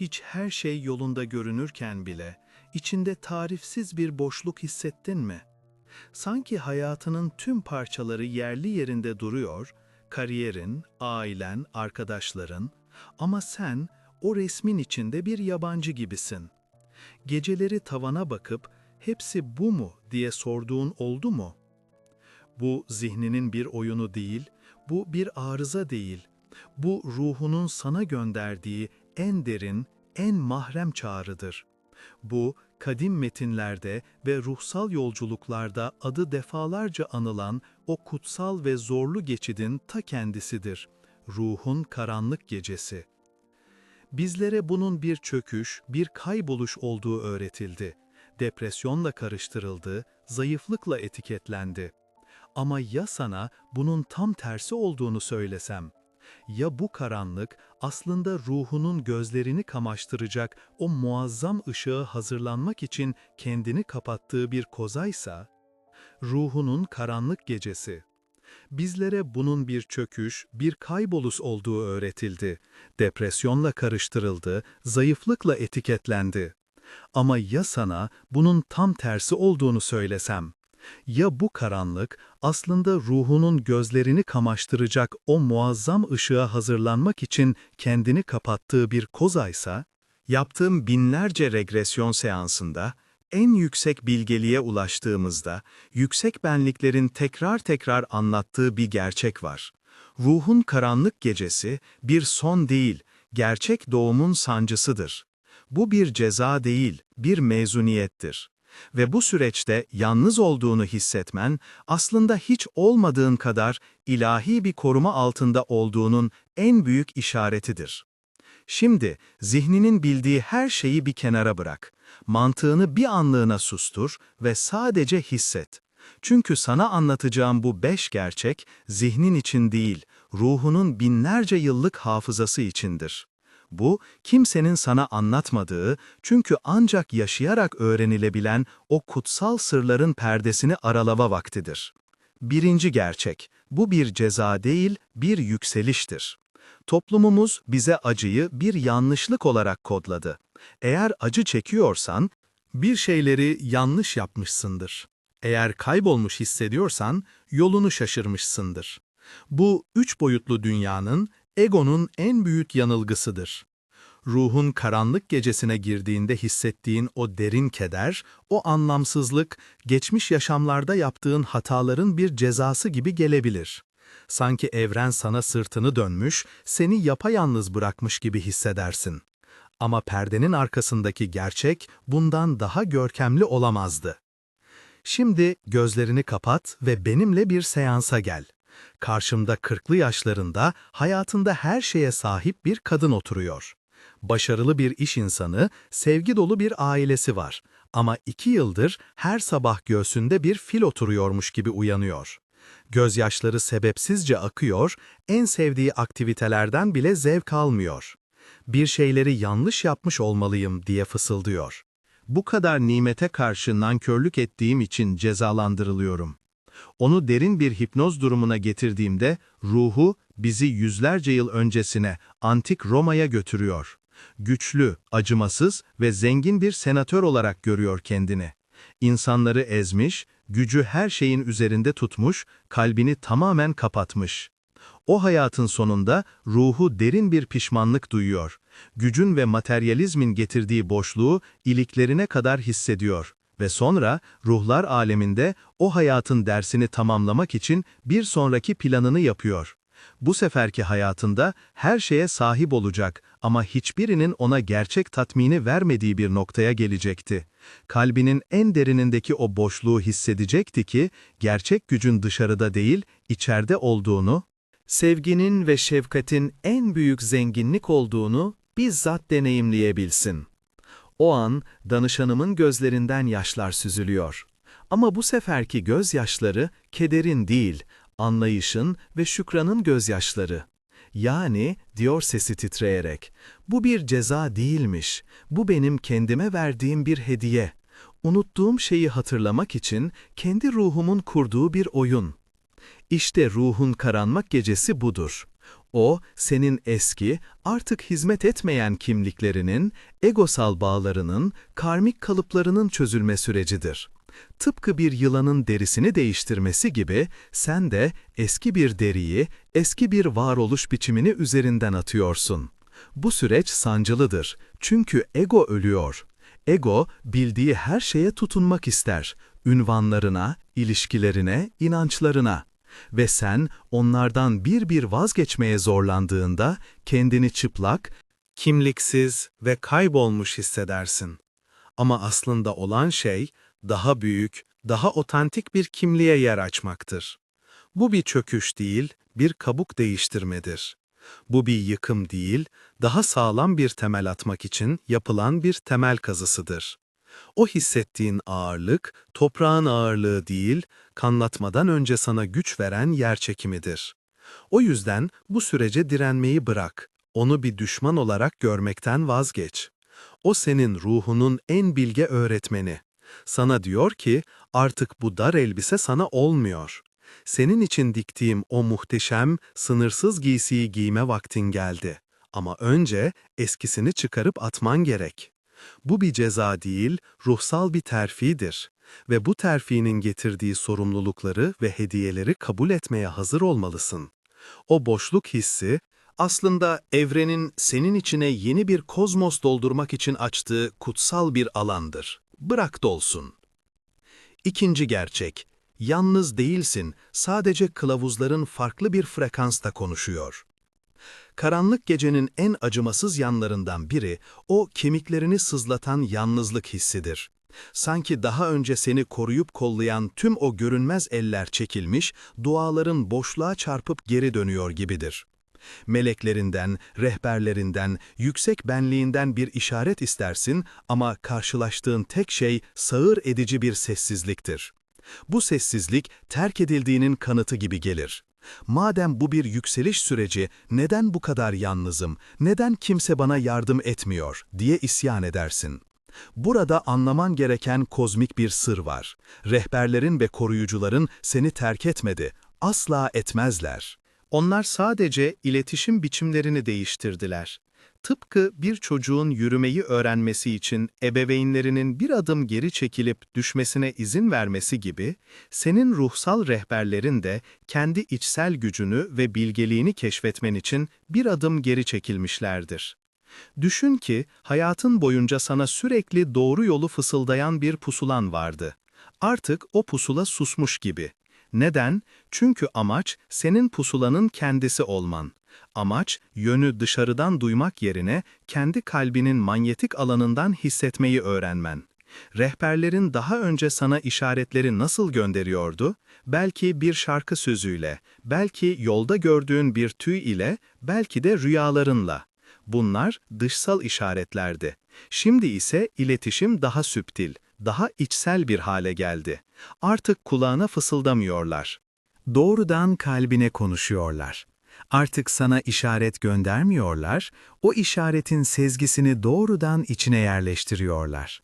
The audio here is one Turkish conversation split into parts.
Hiç her şey yolunda görünürken bile içinde tarifsiz bir boşluk hissettin mi? Sanki hayatının tüm parçaları yerli yerinde duruyor, kariyerin, ailen, arkadaşların ama sen o resmin içinde bir yabancı gibisin. Geceleri tavana bakıp hepsi bu mu diye sorduğun oldu mu? Bu zihninin bir oyunu değil, bu bir arıza değil. Bu ruhunun sana gönderdiği en derin, en mahrem çağrıdır. Bu, kadim metinlerde ve ruhsal yolculuklarda adı defalarca anılan o kutsal ve zorlu geçidin ta kendisidir. Ruhun karanlık gecesi. Bizlere bunun bir çöküş, bir kayboluş olduğu öğretildi. Depresyonla karıştırıldı, zayıflıkla etiketlendi. Ama ya sana bunun tam tersi olduğunu söylesem? Ya bu karanlık aslında ruhunun gözlerini kamaştıracak o muazzam ışığı hazırlanmak için kendini kapattığı bir kozaysa? Ruhunun karanlık gecesi. Bizlere bunun bir çöküş, bir kaybolus olduğu öğretildi. Depresyonla karıştırıldı, zayıflıkla etiketlendi. Ama ya sana bunun tam tersi olduğunu söylesem? Ya bu karanlık aslında ruhunun gözlerini kamaştıracak o muazzam ışığa hazırlanmak için kendini kapattığı bir kozaysa? Yaptığım binlerce regresyon seansında en yüksek bilgeliğe ulaştığımızda yüksek benliklerin tekrar tekrar anlattığı bir gerçek var. Ruhun karanlık gecesi bir son değil, gerçek doğumun sancısıdır. Bu bir ceza değil, bir mezuniyettir. Ve bu süreçte yalnız olduğunu hissetmen, aslında hiç olmadığın kadar ilahi bir koruma altında olduğunun en büyük işaretidir. Şimdi zihninin bildiği her şeyi bir kenara bırak. Mantığını bir anlığına sustur ve sadece hisset. Çünkü sana anlatacağım bu beş gerçek, zihnin için değil, ruhunun binlerce yıllık hafızası içindir. Bu, kimsenin sana anlatmadığı, çünkü ancak yaşayarak öğrenilebilen o kutsal sırların perdesini aralava vaktidir. Birinci gerçek, bu bir ceza değil, bir yükseliştir. Toplumumuz bize acıyı bir yanlışlık olarak kodladı. Eğer acı çekiyorsan, bir şeyleri yanlış yapmışsındır. Eğer kaybolmuş hissediyorsan, yolunu şaşırmışsındır. Bu üç boyutlu dünyanın, egonun en büyük yanılgısıdır. Ruhun karanlık gecesine girdiğinde hissettiğin o derin keder, o anlamsızlık, geçmiş yaşamlarda yaptığın hataların bir cezası gibi gelebilir. Sanki evren sana sırtını dönmüş, seni yapayalnız bırakmış gibi hissedersin. Ama perdenin arkasındaki gerçek bundan daha görkemli olamazdı. Şimdi gözlerini kapat ve benimle bir seansa gel. Karşımda kırklı yaşlarında, hayatında her şeye sahip bir kadın oturuyor. Başarılı bir iş insanı, sevgi dolu bir ailesi var. Ama iki yıldır her sabah göğsünde bir fil oturuyormuş gibi uyanıyor. Gözyaşları sebepsizce akıyor, en sevdiği aktivitelerden bile zevk almıyor. Bir şeyleri yanlış yapmış olmalıyım diye fısıldıyor. Bu kadar nimete karşı nankörlük ettiğim için cezalandırılıyorum. Onu derin bir hipnoz durumuna getirdiğimde ruhu bizi yüzlerce yıl öncesine, antik Roma'ya götürüyor. Güçlü, acımasız ve zengin bir senatör olarak görüyor kendini. İnsanları ezmiş, gücü her şeyin üzerinde tutmuş, kalbini tamamen kapatmış. O hayatın sonunda ruhu derin bir pişmanlık duyuyor. Gücün ve materyalizmin getirdiği boşluğu iliklerine kadar hissediyor ve sonra ruhlar aleminde o hayatın dersini tamamlamak için bir sonraki planını yapıyor. Bu seferki hayatında her şeye sahip olacak ama hiçbirinin ona gerçek tatmini vermediği bir noktaya gelecekti. Kalbinin en derinindeki o boşluğu hissedecekti ki, gerçek gücün dışarıda değil, içeride olduğunu, sevginin ve şefkatin en büyük zenginlik olduğunu bizzat deneyimleyebilsin. O an danışanımın gözlerinden yaşlar süzülüyor. Ama bu seferki gözyaşları kederin değil, anlayışın ve şükranın gözyaşları. Yani, diyor sesi titreyerek, bu bir ceza değilmiş, bu benim kendime verdiğim bir hediye. Unuttuğum şeyi hatırlamak için kendi ruhumun kurduğu bir oyun. İşte ruhun karanmak gecesi budur. O, senin eski, artık hizmet etmeyen kimliklerinin, egosal bağlarının, karmik kalıplarının çözülme sürecidir. Tıpkı bir yılanın derisini değiştirmesi gibi, sen de eski bir deriyi, eski bir varoluş biçimini üzerinden atıyorsun. Bu süreç sancılıdır, çünkü ego ölüyor. Ego, bildiği her şeye tutunmak ister, ünvanlarına, ilişkilerine, inançlarına. Ve sen onlardan bir bir vazgeçmeye zorlandığında kendini çıplak, kimliksiz ve kaybolmuş hissedersin. Ama aslında olan şey daha büyük, daha otantik bir kimliğe yer açmaktır. Bu bir çöküş değil, bir kabuk değiştirmedir. Bu bir yıkım değil, daha sağlam bir temel atmak için yapılan bir temel kazısıdır. O hissettiğin ağırlık, toprağın ağırlığı değil, kanlatmadan önce sana güç veren yer çekimidir. O yüzden bu sürece direnmeyi bırak, onu bir düşman olarak görmekten vazgeç. O senin ruhunun en bilge öğretmeni. Sana diyor ki, artık bu dar elbise sana olmuyor. Senin için diktiğim o muhteşem, sınırsız giysiyi giyme vaktin geldi. Ama önce eskisini çıkarıp atman gerek. Bu bir ceza değil, ruhsal bir terfidir ve bu terfinin getirdiği sorumlulukları ve hediyeleri kabul etmeye hazır olmalısın. O boşluk hissi, aslında evrenin senin içine yeni bir kozmos doldurmak için açtığı kutsal bir alandır. Bırak dolsun. İkinci gerçek, yalnız değilsin, sadece kılavuzların farklı bir frekansta konuşuyor. Karanlık gecenin en acımasız yanlarından biri, o kemiklerini sızlatan yalnızlık hissidir. Sanki daha önce seni koruyup kollayan tüm o görünmez eller çekilmiş, duaların boşluğa çarpıp geri dönüyor gibidir. Meleklerinden, rehberlerinden, yüksek benliğinden bir işaret istersin ama karşılaştığın tek şey sağır edici bir sessizliktir. Bu sessizlik terk edildiğinin kanıtı gibi gelir. Madem bu bir yükseliş süreci, neden bu kadar yalnızım, neden kimse bana yardım etmiyor diye isyan edersin. Burada anlaman gereken kozmik bir sır var. Rehberlerin ve koruyucuların seni terk etmedi, asla etmezler. Onlar sadece iletişim biçimlerini değiştirdiler. Tıpkı bir çocuğun yürümeyi öğrenmesi için ebeveynlerinin bir adım geri çekilip düşmesine izin vermesi gibi, senin ruhsal rehberlerin de kendi içsel gücünü ve bilgeliğini keşfetmen için bir adım geri çekilmişlerdir. Düşün ki hayatın boyunca sana sürekli doğru yolu fısıldayan bir pusulan vardı. Artık o pusula susmuş gibi. Neden? Çünkü amaç senin pusulanın kendisi olman. Amaç, yönü dışarıdan duymak yerine kendi kalbinin manyetik alanından hissetmeyi öğrenmen. Rehberlerin daha önce sana işaretleri nasıl gönderiyordu? Belki bir şarkı sözüyle, belki yolda gördüğün bir tüy ile, belki de rüyalarınla. Bunlar dışsal işaretlerdi. Şimdi ise iletişim daha süptil, daha içsel bir hale geldi. Artık kulağına fısıldamıyorlar. Doğrudan kalbine konuşuyorlar. Artık sana işaret göndermiyorlar, o işaretin sezgisini doğrudan içine yerleştiriyorlar.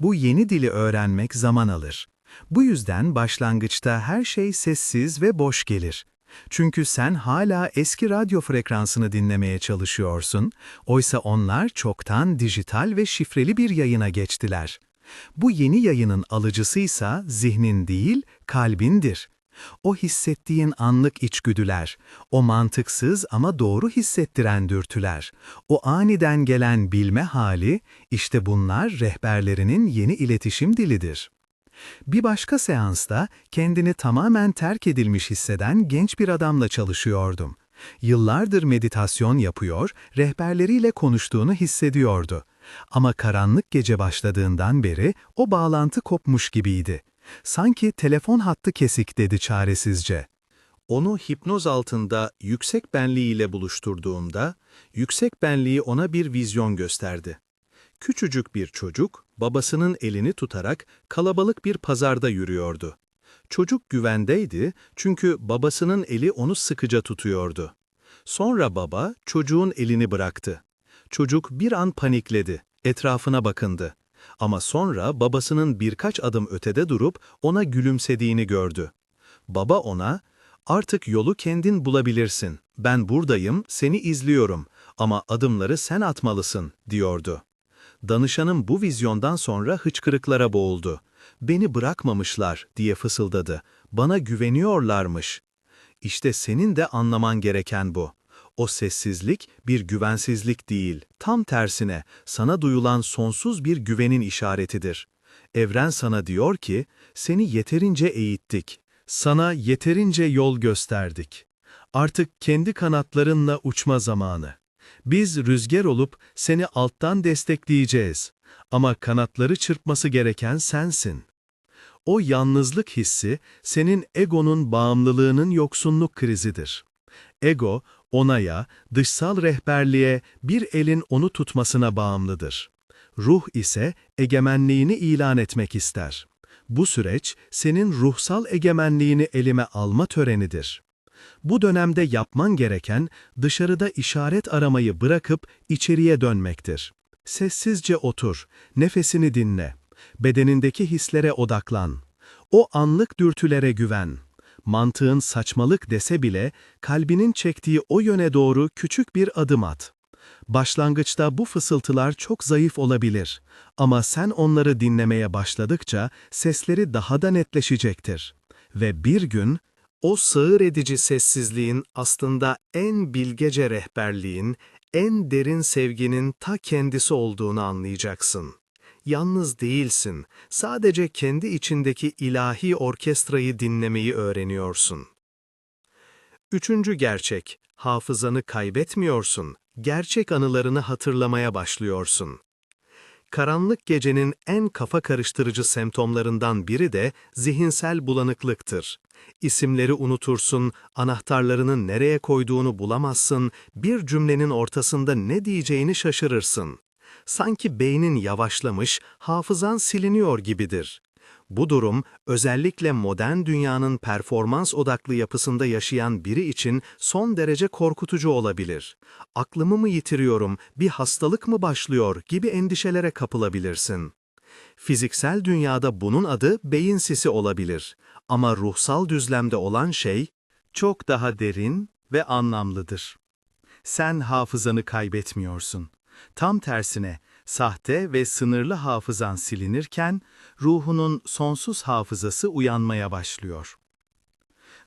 Bu yeni dili öğrenmek zaman alır. Bu yüzden başlangıçta her şey sessiz ve boş gelir. Çünkü sen hala eski radyo frekansını dinlemeye çalışıyorsun, oysa onlar çoktan dijital ve şifreli bir yayına geçtiler. Bu yeni yayının alıcısıysa zihnin değil, kalbindir. O hissettiğin anlık içgüdüler, o mantıksız ama doğru hissettiren dürtüler, o aniden gelen bilme hali, işte bunlar rehberlerinin yeni iletişim dilidir. Bir başka seansta kendini tamamen terk edilmiş hisseden genç bir adamla çalışıyordum. Yıllardır meditasyon yapıyor, rehberleriyle konuştuğunu hissediyordu. Ama karanlık gece başladığından beri o bağlantı kopmuş gibiydi. Sanki telefon hattı kesik dedi çaresizce. Onu hipnoz altında yüksek benliğiyle buluşturduğumda, yüksek benliği ona bir vizyon gösterdi. Küçücük bir çocuk, babasının elini tutarak kalabalık bir pazarda yürüyordu. Çocuk güvendeydi çünkü babasının eli onu sıkıca tutuyordu. Sonra baba çocuğun elini bıraktı. Çocuk bir an panikledi, etrafına bakındı. Ama sonra babasının birkaç adım ötede durup ona gülümsediğini gördü. Baba ona, Artık yolu kendin bulabilirsin. Ben buradayım, seni izliyorum ama adımları sen atmalısın, diyordu. Danışanım bu vizyondan sonra hıçkırıklara boğuldu. Beni bırakmamışlar, diye fısıldadı. Bana güveniyorlarmış. İşte senin de anlaman gereken bu. O sessizlik bir güvensizlik değil, tam tersine sana duyulan sonsuz bir güvenin işaretidir. Evren sana diyor ki, seni yeterince eğittik, sana yeterince yol gösterdik. Artık kendi kanatlarınla uçma zamanı. Biz rüzgar olup seni alttan destekleyeceğiz. Ama kanatları çırpması gereken sensin. O yalnızlık hissi senin egonun bağımlılığının yoksunluk krizidir. Ego, onaya, dışsal rehberliğe bir elin onu tutmasına bağımlıdır. Ruh ise egemenliğini ilan etmek ister. Bu süreç senin ruhsal egemenliğini elime alma törenidir. Bu dönemde yapman gereken dışarıda işaret aramayı bırakıp içeriye dönmektir. Sessizce otur, nefesini dinle, bedenindeki hislere odaklan. O anlık dürtülere güven. Mantığın saçmalık dese bile kalbinin çektiği o yöne doğru küçük bir adım at. Başlangıçta bu fısıltılar çok zayıf olabilir ama sen onları dinlemeye başladıkça sesleri daha da netleşecektir. Ve bir gün o sığır edici sessizliğin aslında en bilgece rehberliğin, en derin sevginin ta kendisi olduğunu anlayacaksın. Yalnız değilsin, sadece kendi içindeki ilahi orkestrayı dinlemeyi öğreniyorsun. Üçüncü gerçek, hafızanı kaybetmiyorsun, gerçek anılarını hatırlamaya başlıyorsun. Karanlık gecenin en kafa karıştırıcı semptomlarından biri de zihinsel bulanıklıktır. İsimleri unutursun, anahtarlarını nereye koyduğunu bulamazsın, bir cümlenin ortasında ne diyeceğini şaşırırsın. Sanki beynin yavaşlamış, hafızan siliniyor gibidir. Bu durum, özellikle modern dünyanın performans odaklı yapısında yaşayan biri için son derece korkutucu olabilir. Aklımı mı yitiriyorum, bir hastalık mı başlıyor gibi endişelere kapılabilirsin. Fiziksel dünyada bunun adı beyin sisi olabilir. Ama ruhsal düzlemde olan şey, çok daha derin ve anlamlıdır. Sen hafızanı kaybetmiyorsun. Tam tersine, sahte ve sınırlı hafızan silinirken, ruhunun sonsuz hafızası uyanmaya başlıyor.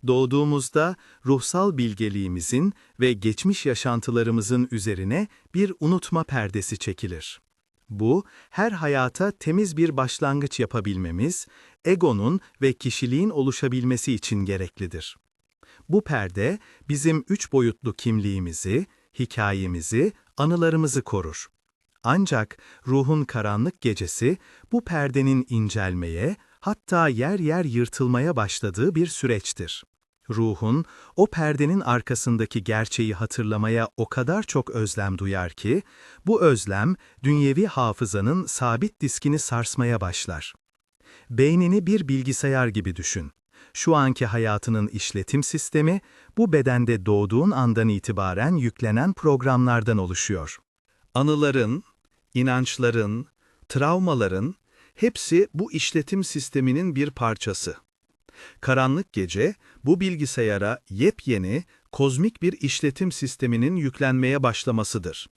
Doğduğumuzda ruhsal bilgeliğimizin ve geçmiş yaşantılarımızın üzerine bir unutma perdesi çekilir. Bu, her hayata temiz bir başlangıç yapabilmemiz, egonun ve kişiliğin oluşabilmesi için gereklidir. Bu perde, bizim üç boyutlu kimliğimizi, hikayemizi, anılarımızı korur. Ancak ruhun karanlık gecesi bu perdenin incelmeye, hatta yer yer yırtılmaya başladığı bir süreçtir. Ruhun o perdenin arkasındaki gerçeği hatırlamaya o kadar çok özlem duyar ki, bu özlem dünyevi hafızanın sabit diskini sarsmaya başlar. Beynini bir bilgisayar gibi düşün. Şu anki hayatının işletim sistemi, bu bedende doğduğun andan itibaren yüklenen programlardan oluşuyor. Anıların, inançların, travmaların hepsi bu işletim sisteminin bir parçası. Karanlık gece bu bilgisayara yepyeni, kozmik bir işletim sisteminin yüklenmeye başlamasıdır.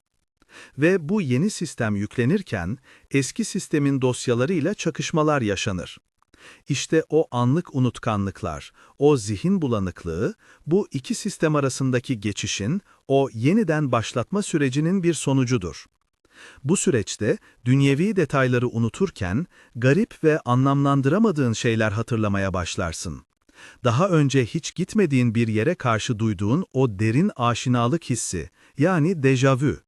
Ve bu yeni sistem yüklenirken eski sistemin dosyalarıyla çakışmalar yaşanır. İşte o anlık unutkanlıklar, o zihin bulanıklığı, bu iki sistem arasındaki geçişin, o yeniden başlatma sürecinin bir sonucudur. Bu süreçte dünyevi detayları unuturken garip ve anlamlandıramadığın şeyler hatırlamaya başlarsın. Daha önce hiç gitmediğin bir yere karşı duyduğun o derin aşinalık hissi, yani dejavü.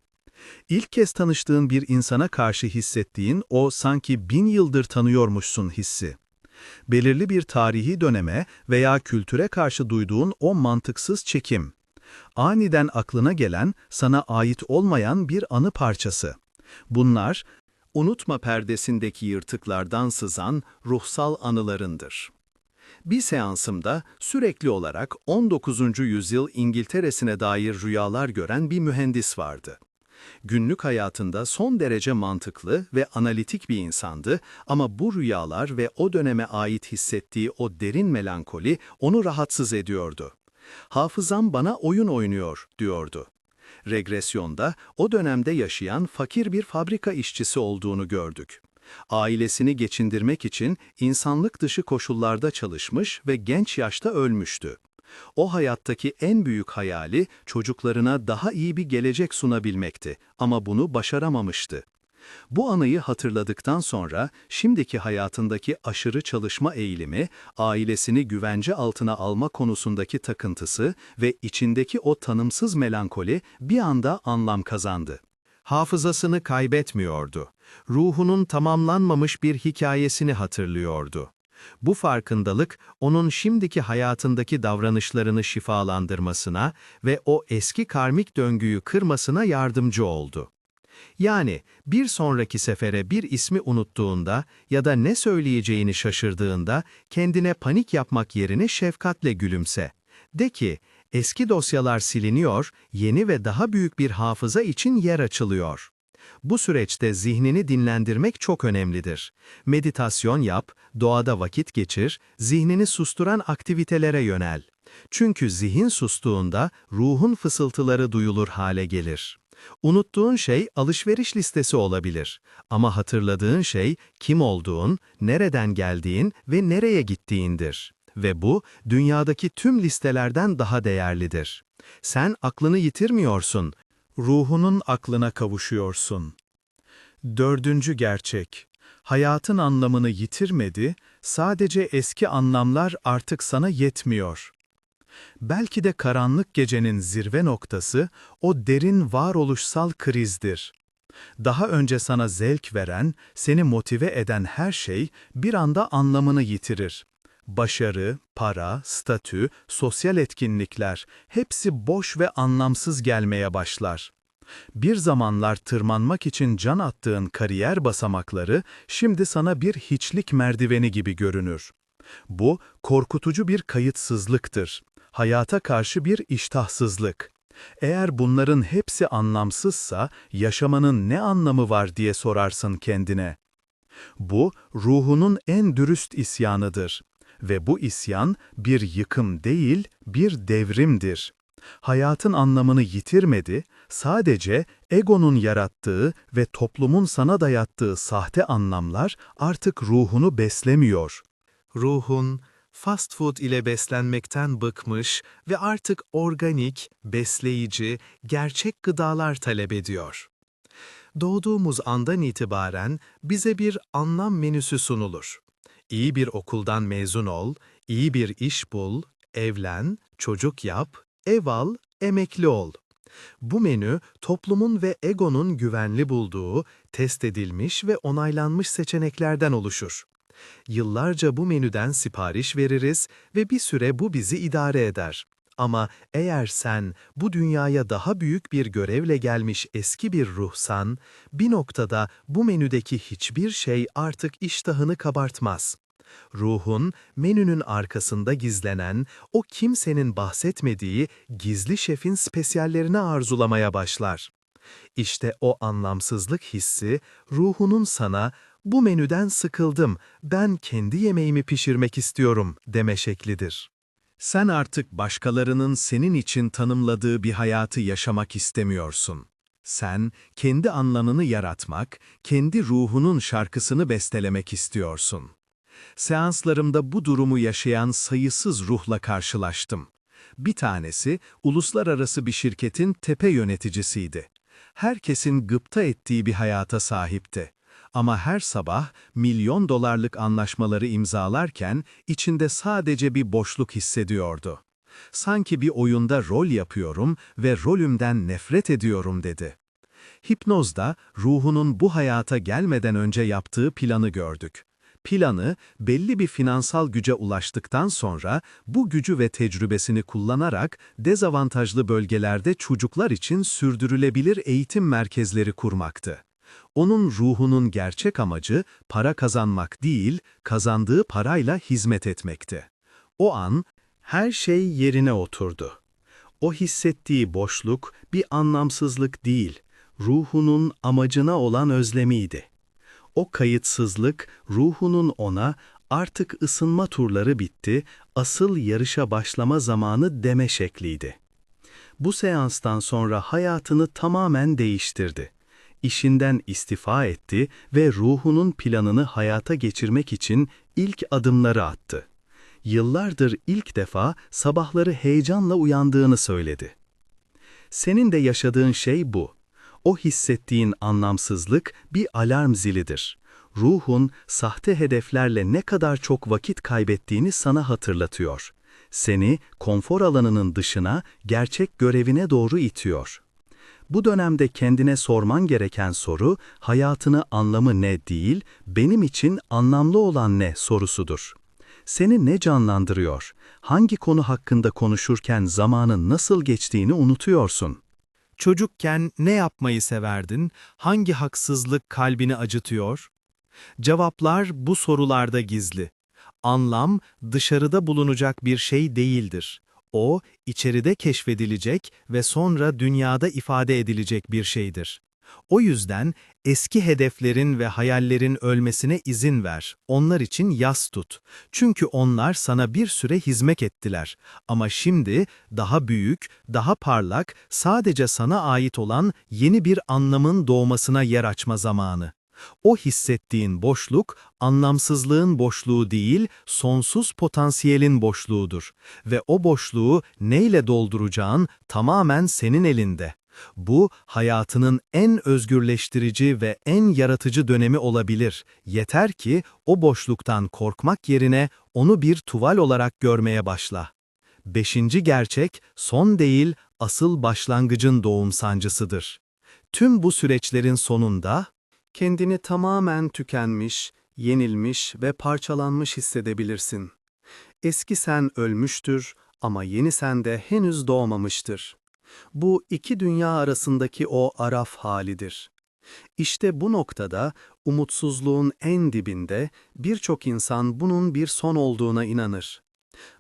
İlk kez tanıştığın bir insana karşı hissettiğin o sanki bin yıldır tanıyormuşsun hissi. Belirli bir tarihi döneme veya kültüre karşı duyduğun o mantıksız çekim. Aniden aklına gelen, sana ait olmayan bir anı parçası. Bunlar, unutma perdesindeki yırtıklardan sızan ruhsal anılarındır. Bir seansımda sürekli olarak 19. yüzyıl İngiltere'sine dair rüyalar gören bir mühendis vardı. Günlük hayatında son derece mantıklı ve analitik bir insandı ama bu rüyalar ve o döneme ait hissettiği o derin melankoli onu rahatsız ediyordu. Hafızam bana oyun oynuyor, diyordu. Regresyonda o dönemde yaşayan fakir bir fabrika işçisi olduğunu gördük. Ailesini geçindirmek için insanlık dışı koşullarda çalışmış ve genç yaşta ölmüştü. O hayattaki en büyük hayali çocuklarına daha iyi bir gelecek sunabilmekti ama bunu başaramamıştı. Bu anıyı hatırladıktan sonra şimdiki hayatındaki aşırı çalışma eğilimi, ailesini güvence altına alma konusundaki takıntısı ve içindeki o tanımsız melankoli bir anda anlam kazandı. Hafızasını kaybetmiyordu. Ruhunun tamamlanmamış bir hikayesini hatırlıyordu. Bu farkındalık onun şimdiki hayatındaki davranışlarını şifalandırmasına ve o eski karmik döngüyü kırmasına yardımcı oldu. Yani bir sonraki sefere bir ismi unuttuğunda ya da ne söyleyeceğini şaşırdığında kendine panik yapmak yerine şefkatle gülümse. De ki, eski dosyalar siliniyor, yeni ve daha büyük bir hafıza için yer açılıyor. Bu süreçte zihnini dinlendirmek çok önemlidir. Meditasyon yap, doğada vakit geçir, zihnini susturan aktivitelere yönel. Çünkü zihin sustuğunda ruhun fısıltıları duyulur hale gelir. Unuttuğun şey alışveriş listesi olabilir ama hatırladığın şey kim olduğun, nereden geldiğin ve nereye gittiğindir. Ve bu, dünyadaki tüm listelerden daha değerlidir. Sen aklını yitirmiyorsun, ruhunun aklına kavuşuyorsun. Dördüncü gerçek, hayatın anlamını yitirmedi, sadece eski anlamlar artık sana yetmiyor. Belki de karanlık gecenin zirve noktası o derin varoluşsal krizdir. Daha önce sana zevk veren, seni motive eden her şey bir anda anlamını yitirir. Başarı, para, statü, sosyal etkinlikler hepsi boş ve anlamsız gelmeye başlar. Bir zamanlar tırmanmak için can attığın kariyer basamakları şimdi sana bir hiçlik merdiveni gibi görünür. Bu korkutucu bir kayıtsızlıktır hayata karşı bir iştahsızlık. Eğer bunların hepsi anlamsızsa yaşamanın ne anlamı var diye sorarsın kendine. Bu ruhunun en dürüst isyanıdır ve bu isyan bir yıkım değil, bir devrimdir. Hayatın anlamını yitirmedi, sadece egonun yarattığı ve toplumun sana dayattığı sahte anlamlar artık ruhunu beslemiyor. Ruhun, fast food ile beslenmekten bıkmış ve artık organik, besleyici, gerçek gıdalar talep ediyor. Doğduğumuz andan itibaren bize bir anlam menüsü sunulur. İyi bir okuldan mezun ol, iyi bir iş bul, evlen, çocuk yap, ev al, emekli ol. Bu menü toplumun ve egonun güvenli bulduğu, test edilmiş ve onaylanmış seçeneklerden oluşur. Yıllarca bu menüden sipariş veririz ve bir süre bu bizi idare eder. Ama eğer sen bu dünyaya daha büyük bir görevle gelmiş eski bir ruhsan, bir noktada bu menüdeki hiçbir şey artık iştahını kabartmaz. Ruhun, menünün arkasında gizlenen, o kimsenin bahsetmediği gizli şefin spesiyallerini arzulamaya başlar. İşte o anlamsızlık hissi, ruhunun sana bu menüden sıkıldım, ben kendi yemeğimi pişirmek istiyorum deme şeklidir. Sen artık başkalarının senin için tanımladığı bir hayatı yaşamak istemiyorsun. Sen, kendi anlamını yaratmak, kendi ruhunun şarkısını bestelemek istiyorsun. Seanslarımda bu durumu yaşayan sayısız ruhla karşılaştım. Bir tanesi, uluslararası bir şirketin tepe yöneticisiydi. Herkesin gıpta ettiği bir hayata sahipti. Ama her sabah milyon dolarlık anlaşmaları imzalarken içinde sadece bir boşluk hissediyordu. Sanki bir oyunda rol yapıyorum ve rolümden nefret ediyorum dedi. Hipnozda ruhunun bu hayata gelmeden önce yaptığı planı gördük. Planı, belli bir finansal güce ulaştıktan sonra bu gücü ve tecrübesini kullanarak dezavantajlı bölgelerde çocuklar için sürdürülebilir eğitim merkezleri kurmaktı. Onun ruhunun gerçek amacı para kazanmak değil, kazandığı parayla hizmet etmekti. O an her şey yerine oturdu. O hissettiği boşluk bir anlamsızlık değil, ruhunun amacına olan özlemiydi. O kayıtsızlık ruhunun ona Artık ısınma turları bitti, asıl yarışa başlama zamanı deme şekliydi. Bu seanstan sonra hayatını tamamen değiştirdi. İşinden istifa etti ve ruhunun planını hayata geçirmek için ilk adımları attı. Yıllardır ilk defa sabahları heyecanla uyandığını söyledi. Senin de yaşadığın şey bu. O hissettiğin anlamsızlık bir alarm zilidir. Ruhun sahte hedeflerle ne kadar çok vakit kaybettiğini sana hatırlatıyor. Seni konfor alanının dışına, gerçek görevine doğru itiyor. Bu dönemde kendine sorman gereken soru, hayatını anlamı ne değil, benim için anlamlı olan ne sorusudur. Seni ne canlandırıyor? Hangi konu hakkında konuşurken zamanın nasıl geçtiğini unutuyorsun. Çocukken ne yapmayı severdin? Hangi haksızlık kalbini acıtıyor? Cevaplar bu sorularda gizli. Anlam dışarıda bulunacak bir şey değildir. O, içeride keşfedilecek ve sonra dünyada ifade edilecek bir şeydir. O yüzden eski hedeflerin ve hayallerin ölmesine izin ver, onlar için yas tut. Çünkü onlar sana bir süre hizmet ettiler. Ama şimdi daha büyük, daha parlak, sadece sana ait olan yeni bir anlamın doğmasına yer açma zamanı. O hissettiğin boşluk, anlamsızlığın boşluğu değil, sonsuz potansiyelin boşluğudur. Ve o boşluğu neyle dolduracağın tamamen senin elinde. Bu, hayatının en özgürleştirici ve en yaratıcı dönemi olabilir. Yeter ki o boşluktan korkmak yerine onu bir tuval olarak görmeye başla. Beşinci gerçek, son değil, asıl başlangıcın doğum sancısıdır. Tüm bu süreçlerin sonunda, kendini tamamen tükenmiş, yenilmiş ve parçalanmış hissedebilirsin. Eski sen ölmüştür ama yeni sen de henüz doğmamıştır. Bu iki dünya arasındaki o araf halidir. İşte bu noktada umutsuzluğun en dibinde birçok insan bunun bir son olduğuna inanır.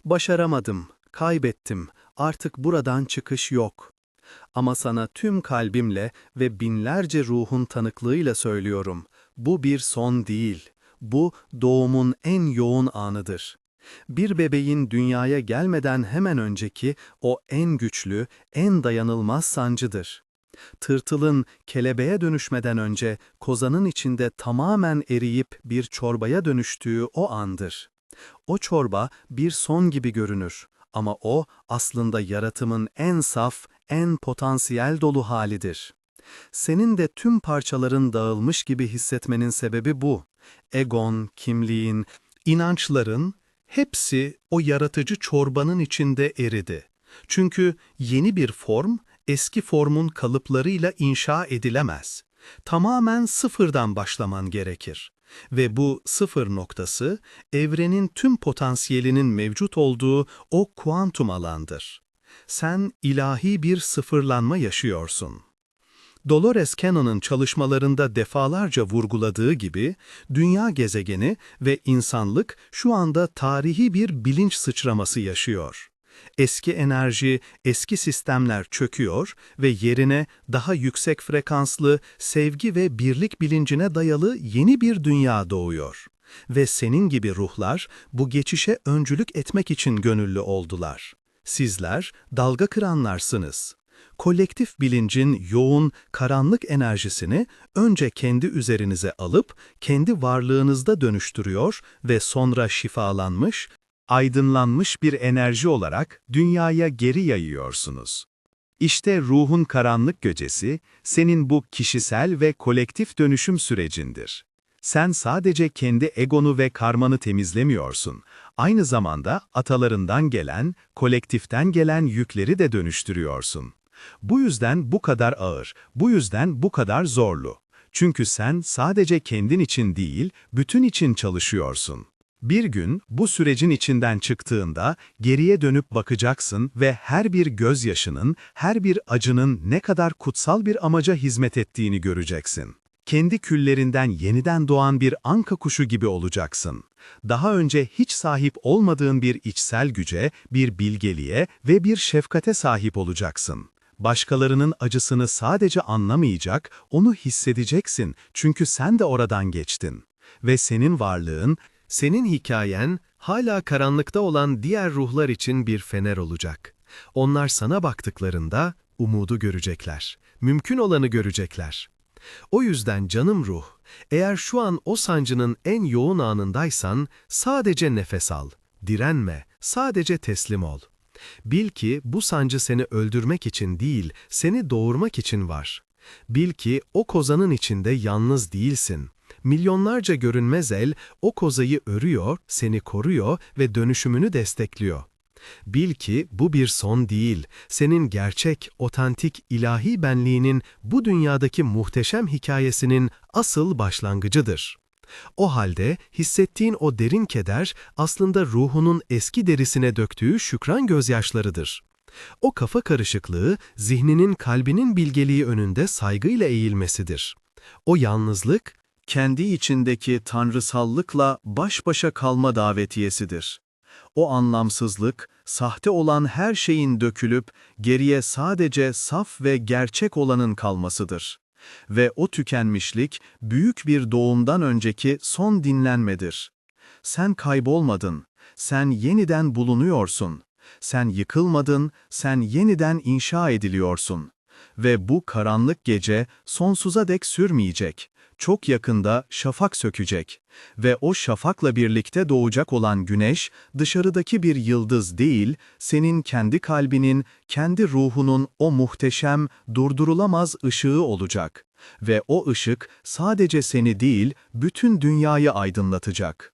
Başaramadım, kaybettim, artık buradan çıkış yok. Ama sana tüm kalbimle ve binlerce ruhun tanıklığıyla söylüyorum, bu bir son değil, bu doğumun en yoğun anıdır. Bir bebeğin dünyaya gelmeden hemen önceki o en güçlü, en dayanılmaz sancıdır. Tırtılın kelebeğe dönüşmeden önce kozanın içinde tamamen eriyip bir çorbaya dönüştüğü o andır. O çorba bir son gibi görünür ama o aslında yaratımın en saf, en potansiyel dolu halidir. Senin de tüm parçaların dağılmış gibi hissetmenin sebebi bu. Egon, kimliğin, inançların hepsi o yaratıcı çorbanın içinde eridi. Çünkü yeni bir form eski formun kalıplarıyla inşa edilemez. Tamamen sıfırdan başlaman gerekir. Ve bu sıfır noktası, evrenin tüm potansiyelinin mevcut olduğu o kuantum alandır. Sen ilahi bir sıfırlanma yaşıyorsun. Dolores Cannon'ın çalışmalarında defalarca vurguladığı gibi, dünya gezegeni ve insanlık şu anda tarihi bir bilinç sıçraması yaşıyor. Eski enerji, eski sistemler çöküyor ve yerine daha yüksek frekanslı, sevgi ve birlik bilincine dayalı yeni bir dünya doğuyor. Ve senin gibi ruhlar bu geçişe öncülük etmek için gönüllü oldular. Sizler dalga kıranlarsınız. Kolektif bilincin yoğun, karanlık enerjisini önce kendi üzerinize alıp kendi varlığınızda dönüştürüyor ve sonra şifalanmış, aydınlanmış bir enerji olarak dünyaya geri yayıyorsunuz. İşte ruhun karanlık göcesi, senin bu kişisel ve kolektif dönüşüm sürecindir. Sen sadece kendi egonu ve karmanı temizlemiyorsun, aynı zamanda atalarından gelen, kolektiften gelen yükleri de dönüştürüyorsun. Bu yüzden bu kadar ağır, bu yüzden bu kadar zorlu. Çünkü sen sadece kendin için değil, bütün için çalışıyorsun. Bir gün bu sürecin içinden çıktığında geriye dönüp bakacaksın ve her bir gözyaşının, her bir acının ne kadar kutsal bir amaca hizmet ettiğini göreceksin. Kendi küllerinden yeniden doğan bir anka kuşu gibi olacaksın. Daha önce hiç sahip olmadığın bir içsel güce, bir bilgeliğe ve bir şefkate sahip olacaksın. Başkalarının acısını sadece anlamayacak, onu hissedeceksin çünkü sen de oradan geçtin. Ve senin varlığın, Senin hikayen hala karanlıkta olan diğer ruhlar için bir fener olacak. Onlar sana baktıklarında umudu görecekler. Mümkün olanı görecekler. O yüzden canım ruh, eğer şu an o sancının en yoğun anındaysan sadece nefes al, direnme, sadece teslim ol. Bil ki bu sancı seni öldürmek için değil, seni doğurmak için var. Bil ki o kozanın içinde yalnız değilsin. Milyonlarca görünmez el o kozayı örüyor, seni koruyor ve dönüşümünü destekliyor. Bil ki bu bir son değil, senin gerçek, otantik ilahi benliğinin bu dünyadaki muhteşem hikayesinin asıl başlangıcıdır. O halde hissettiğin o derin keder aslında ruhunun eski derisine döktüğü şükran gözyaşlarıdır. O kafa karışıklığı zihninin kalbinin bilgeliği önünde saygıyla eğilmesidir. O yalnızlık kendi içindeki tanrısallıkla baş başa kalma davetiyesidir. O anlamsızlık, sahte olan her şeyin dökülüp geriye sadece saf ve gerçek olanın kalmasıdır. Ve o tükenmişlik, büyük bir doğumdan önceki son dinlenmedir. Sen kaybolmadın, sen yeniden bulunuyorsun. Sen yıkılmadın, sen yeniden inşa ediliyorsun. Ve bu karanlık gece sonsuza dek sürmeyecek. Çok yakında şafak sökecek ve o şafakla birlikte doğacak olan güneş dışarıdaki bir yıldız değil, senin kendi kalbinin, kendi ruhunun o muhteşem, durdurulamaz ışığı olacak. Ve o ışık sadece seni değil, bütün dünyayı aydınlatacak.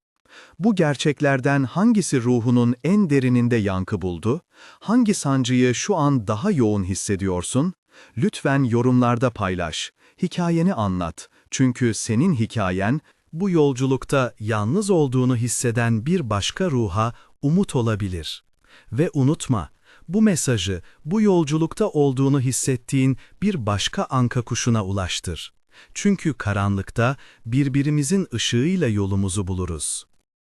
Bu gerçeklerden hangisi ruhunun en derininde yankı buldu? Hangi sancıyı şu an daha yoğun hissediyorsun? Lütfen yorumlarda paylaş. Hikayeni anlat. Çünkü senin hikayen, bu yolculukta yalnız olduğunu hisseden bir başka ruha umut olabilir. Ve unutma, bu mesajı bu yolculukta olduğunu hissettiğin bir başka anka kuşuna ulaştır. Çünkü karanlıkta birbirimizin ışığıyla yolumuzu buluruz.